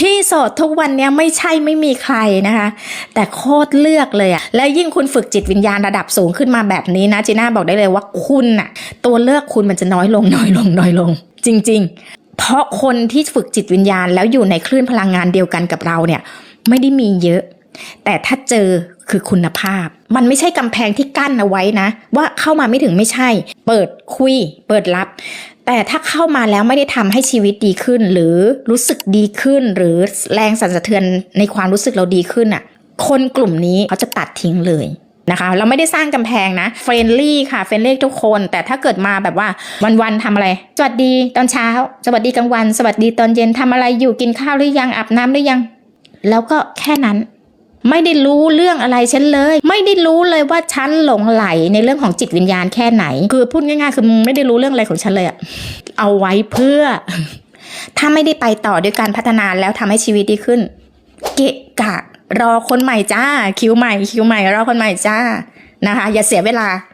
ที่โสดทุกวันเนี้ยไม่ใช่ไม่มีใครนะคะ แต่โคตรเลือกเลยอะแล้วยิ่งคุณฝึกจิตวิญญาณระดับสูงขึ้นมาแบบนี้นะจีน่าบอกได้เลยว่าคุณน่ะตัวเลือกคุณมันจะน้อยลงน้อยลงน้อยลง จริง ๆ เพราะคนที่ฝึกจิตวิญญาณแล้วอยู่ในคลื่นพลังงานเดียวกันกับเราเนี่ย ไม่ได้มีเยอะ แต่ถ้าเจอคือคุณภาพ มันไม่ใช่กำแพงที่กั้นเอาไว้นะ ว่าเข้ามาไม่ถึงไม่ใช่ เปิดคุย เปิดรับ แต่ถ้าเข้ามาแล้วไม่ได้ทำให้ชีวิตดีขึ้น หรือรู้สึกดีขึ้น หรือแรงสั่นสะเทือนในความรู้สึกเราดีขึ้นอะ คนกลุ่มนี้เขาจะตัดทิ้งเลยนะคะ เราไม่ได้สร้างกำแพงนะเฟรนลี่ค่ะเฟรนลี่ทุกคน แต่ถ้าเกิดมาแบบว่าวันๆทำอะไร สวัสดีตอนเช้า สวัสดีกลางวัน สวัสดีตอนเย็นทำอะไรอยู่กินข้าวหรือยังอาบน้ำหรือยัง แล้วก็แค่นั้น ไม่ได้รู้เรื่องอะไรฉันเลย ไม่ได้รู้เลยว่าฉันหลงไหลในเรื่องของจิตวิญญาณแค่ไหน คือพูดง่ายๆคือมึงไม่ได้รู้เรื่องอะไรของฉันเลยอะเอาไว้เพื่อ ถ้าไม่ได้ไปต่อด้วยการพัฒนาแล้วทำให้ชีวิตดีขึ้น เกะกะ รอคนใหม่จ้า คิวใหม่ คิวใหม่รอคนใหม่จ้านะคะ อย่าเสียเวลา